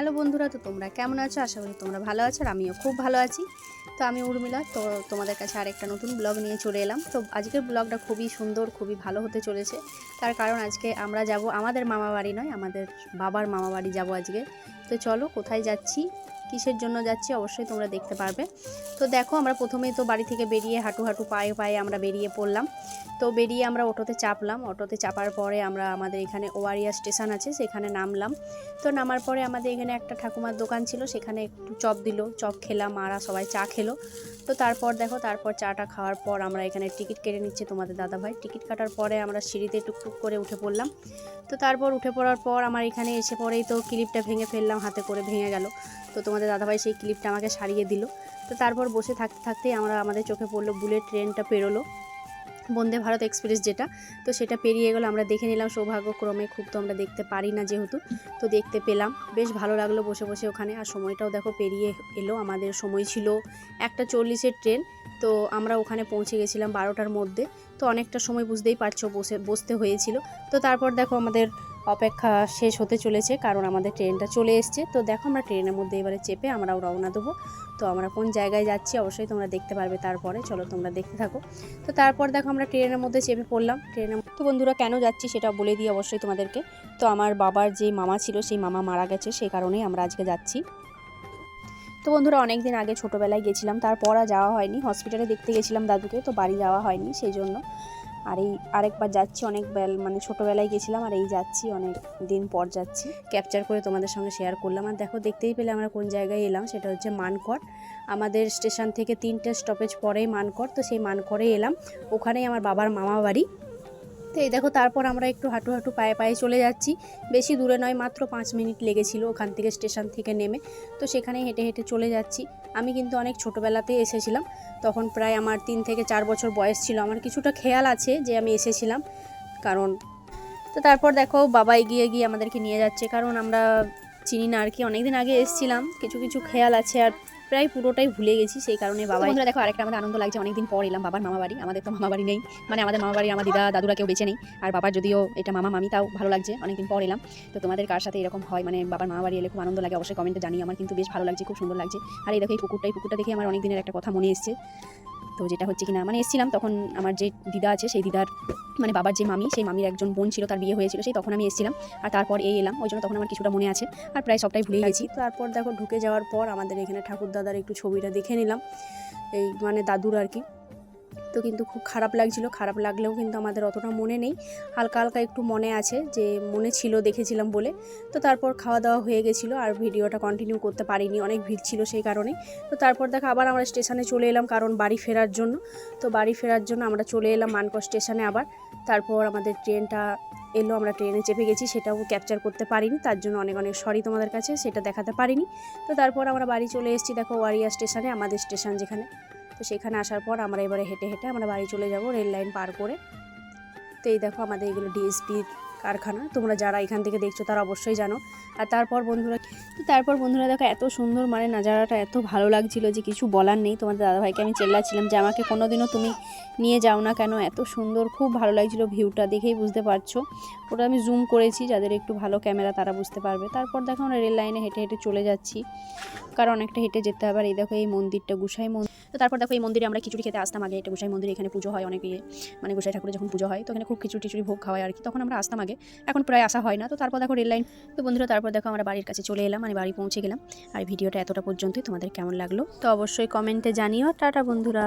Hello বন্ধুরা, তো তোমরা কেমন আছো? আশা করি তোমরা ভালো আছো আর আমিও খুব ভালো আছি। তো আমি উর্মিলা, তো তোমাদের কাছে আরেকটা নতুন ব্লগ নিয়ে চলে এলাম। তো আজকের ব্লগটা খুবই সুন্দর, খুবই ভালো হতে চলেছে। তার কারণ আজকে আমরা যাব আমাদের মামা বাড়ি নয়, আমাদের বাবার মামা বাড়ি যাব আজকে। তো চলো, কোথায় যাচ্ছি? কিসের জন্য যাচ্ছি অবশ্যই তোমরা দেখতে পারবে। তো দেখো, আমরা প্রথমেই তো বাড়ি থেকে বেরিয়ে হাঁটু হাঁটু পায়ে পায়ে আমরা বেরিয়ে পড়লাম। তো বেরিয়ে আমরা অটোতে চাপলাম। অটোতে চাপার পরে আমরা আমাদের এখানে ওয়ারিয়া স্টেশন আছে, সেখানে নামলাম। তো নামার পরে আমাদের এখানে একটা ঠাকুমার দোকান ছিল, সেখানে একটু চপ দিল, চপ খেলাম, মারা সবাই চা খেলো। তো তারপর দেখো, তারপর চাটা খাওয়ার পর আমরা এখানে টিকিট কেটে নিচ্ছে তোমাদের দাদাভাই। টিকিট কাটার পরে আমরা সিঁড়িতে টুকটুক করে উঠে পড়লাম। তো তারপর উঠে পড়ার পর আমার এখানে এসে পরেই তো ক্লিপটা ভেঙে ফেললাম, হাতে করে ভেঙে গেল। তো তোমাদের দাদাভাই সেই ক্লিপটা আমাকে সারিয়ে দিল। তো তারপর বসে থাকতে থাকতেই আমরা আমাদের চোখে পড়ল বুলেট ট্রেনটা পেরোলো। বন্দে ভারত এক্সপ্রেস যেটা, তো সেটা পেরিয়ে গেলো, আমরা দেখে নিলাম সৌভাগ্যক্রমে খুব তো আমরা দেখতে পারি না যেহেতু, তো দেখতে পেলাম। বেশ ভালো লাগল বসে বসে ওখানে, আর সময়টাও দেখো পেরিয়ে এলো, আমাদের সময় ছিল একটা চল্লিশের ট্রেন তো আমরা ওখানে পৌঁছে গেছিলাম বারোটার মধ্যে। তো অনেকটা সময় বুঝতেই পারছ বসে, বসতে হয়েছিল। তো তারপর দেখো আমাদের অপেক্ষা শেষ হতে চলেছে, কারণ আমাদের ট্রেনটা চলে এসছে। তো দেখো আমরা ট্রেনের মধ্যে এবারে চেপে আমরাও রওনা দেবো। তো আমরা কোন জায়গায় যাচ্ছি অবশ্যই তোমরা দেখতে পারবে তারপরে। চলো তোমরা দেখতে থাকো। তো তারপর দেখো আমরা ট্রেনের মধ্যে চেপে পড়লাম। ট্রেনের তো বন্ধুরা কেন যাচ্ছি সেটা বলে দিই অবশ্যই তোমাদেরকে। তো আমার বাবার যে মামা ছিল, সেই মামা মারা গেছে সেই কারণেই আমরা আজকে যাচ্ছি। তো বন্ধুরা অনেক দিন আগে ছোটোবেলায় গেছিলাম, তারপর আর যাওয়া হয়নি। হসপিটালে দেখতে গেছিলাম দাদুকে, তো বাড়ি যাওয়া হয়নি, সেই জন্য। আর এই আরেকবার যাচ্ছি অনেক বেল মানে ছোটোবেলায় গেছিলাম আর এই যাচ্ছি, অনেক দিন পর যাচ্ছি। ক্যাপচার করে তোমাদের সঙ্গে শেয়ার করলাম। আর দেখো, দেখতেই পেলে আমরা কোন জায়গায় এলাম, সেটা হচ্ছে মানকর আমাদের স্টেশন থেকে তিনটে স্টপেজ পরেই মানকর তো সেই মানকরে এলাম। ওখানেই আমার বাবার মামা বাড়ি তো এই দেখো, তারপর আমরা একটু হাঁটু হাঁটু পায়ে পায়ে চলে যাচ্ছি। বেশি দূরে নয়, মাত্র পাঁচ মিনিট লেগেছিল ওখান থেকে স্টেশন থেকে নেমে। তো সেখানে হেঁটে হেঁটে চলে যাচ্ছি। আমি কিন্তু অনেক ছোটোবেলাতেই এসেছিলাম। তখন প্রায় আমার তিন থেকে চার বছর বয়স ছিল। আমার কিছুটা খেয়াল আছে যে আমি এসেছিলাম, কারণ তো তারপর দেখো, বাবা এগিয়ে গিয়ে আমাদেরকে নিয়ে যাচ্ছে। কারণ আমরা চিনি না আর কি, অনেকদিন আগে এসেছিলাম। কিছু কিছু খেয়াল আছে আর প্রায় পুরোটাই ভুলে গেছি সেই কারণে বাবা বন্ধুরা দেখো আরেকটা আমাদের আনন্দ লাগছে অনেকদিন পর এলাম বাবার মামা বাড়ি আমাদের তো মামা বাড়ি নেই মানে আমাদের মামা বাড়ি আমার দিদা দাদুরা কেউ বেঁচে নেই আর বাবার যদিও এটা মামা মামি তাও ভালো লাগছে অনেকদিন পর এলাম তো তোমাদের কার সাথে এরকম হয় মানে বাবার মামা বাড়ি এলে খুব আনন্দ লাগে অবশ্যই কমেন্টে জানি আমার কিন্তু বেশ ভালো লাগছে খুব সুন্দর লাগছে আর এই দেখো এই পুকুরটাই পুকুরটা দেখে আমার অনেক দিনের একটা কথা মনে এসছে তো যেটা হচ্ছে কিনা মানে এসেছিলাম তখন আমার যে দিদা আছে, সেই দিদার মানে বাবার যে মামি, সেই মামির একজন বোন ছিল, তার বিয়ে হয়েছিল, সেই তখন আমি এসেছিলাম। আর তারপর এই এলাম, ওই জন্য তখন আমার কিছুটা মনে আছে। আর প্রায় সবটাই ভুলে গেছি। তারপর দেখো ঢুকে যাওয়ার পর আমাদের এখানে ঠাকুর দাদার একটু ছবিটা দেখে নিলাম। এই মানে দাদুর আর কি। তো কিন্তু খুব খারাপ লাগছিল। খারাপ লাগলেও কিন্তু আমাদের অতটা মনে নেই। হালকা হালকা একটু মনে আছে যে মনে ছিল দেখেছিলাম বলে। তো তারপর খাওয়া দাওয়া হয়ে গেছিল আর ভিডিওটা কন্টিনিউ করতে পারিনি। অনেক ভিড় ছিল সেই কারণে। তো তারপর দেখো আবার আমরা স্টেশনে চলে এলাম কারণ বাড়ি ফেরার জন্য। তো বাড়ি ফেরার জন্য আমরা চলে এলাম মানকর স্টেশনে আবার। তারপর আমাদের ট্রেনটা এলো, আমরা ট্রেনে চেপে গেছি, সেটাও ক্যাপচার করতে পারিনি। তার জন্য অনেক অনেক সরি তোমাদের কাছে, সেটা দেখাতে পারিনি। তো তারপর আমরা বাড়ি চলে এসেছি, দেখো ওয়ারিয়া স্টেশনে, আমাদের স্টেশন যেখানে। তো সেখানে আসার পর আমরা এবারে হেঁটে হেঁটে আমরা বাড়ি চলে যাব রেল লাইন পার করে। তো এই দেখো আমাদের এগুলো ডিএসপির কারখানা। তোমরা যারা এখান থেকে দেখছ তারা অবশ্যই জানো। আর তারপর বন্ধুরা, তো তারপর বন্ধুরা দেখো এত সুন্দর মানে নাজারাটা, এত ভালো লাগছিল যে কিছু বলার নেই। তোমাদের দাদাভাইকে আমি চেল্লাচ্ছিলাম যে আমাকে কোনোদিনও তুমি নিয়ে যাও না কেন? এত সুন্দর, খুব ভালো লাগছিল ভিউটা দেখেই বুঝতে পারছ। ওটা আমি জুম করেছি যাদের একটু ভালো ক্যামেরা তারা বুঝতে পারবে। তারপর দেখো আমরা রেল লাইনে হেঁটে হেঁটে চলে যাচ্ছি। কারণ অনেকটা হেঁটে যেতে হবে। আর এই দেখো এই মন্দিরটা, গুসাই মন্দির। তো তারপর দেখো এই মন্দিরে আমরা খিচুড়ি খেতে আসতাম আগে। এটা গোসাই মন্দিরে এখানে পুজো হয় অনেক ইয়ে মানে গোসাই ঠাকুরের যখন পুজো হয়, তো এখানে খুব খিচুড়ি টিচুড়ি ভোগ খাওয়ায় আর কি। তখন আমরা আসতাম আগে। এখন প্রায় আসা হয় না। তো তারপর দেখো রেল লাইন। তো বন্ধুরা, তারপর দেখো আমরা বাড়ির কাছে চলে এলাম মানে বাড়ি পৌঁছে গেলাম। আর ভিডিওটা এতটা পর্যন্তই তোমাদের কেমন লাগল? তো অবশ্যই কমেন্টে জানিও। টাটা বন্ধুরা।